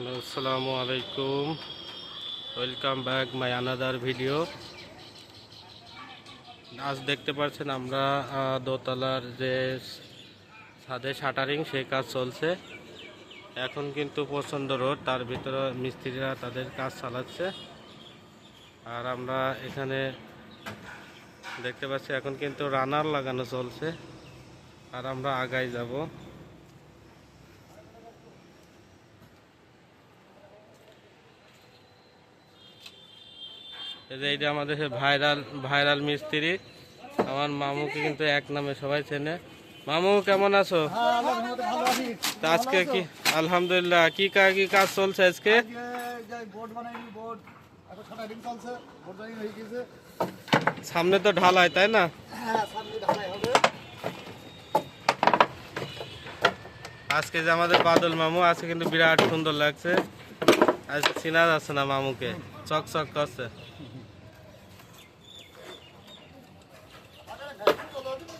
আসসালামু আলাইকুম। Welcome back my another video আজ দেখতে পাচ্ছেন আমরা দোতলার যে ছাদে শাটারিং সেই কাজ চলছে। এখন কিন্তু প্রচণ্ড রোড তার ভিতরে মিস্ত্রিরা তাদের কাজ চালাচ্ছে। আর আমরা এখানে দেখতে পাচ্ছি, এখন কিন্তু রানার লাগানো চলছে। আর আমরা আগাই যাব। এইটা আমাদের ভাইরাল ভাইরাল মিস্ত্রি। আমার মামুকে কিন্তু এক নামে সবাই চেনে। মামু, কেমন আছো? আজকে কি? আলহামদুলিল্লাহ। কি কা- কাজ চলছে আজকে। সামনে তো ঢালাই, তাই না। আজকে যে আমাদের বাদল মামু, আজকে কিন্তু বিরাট সুন্দর লাগছে। আজকে চেনা যাচ্ছে না মামুকে। চক চক করছে। Yakaladın mı?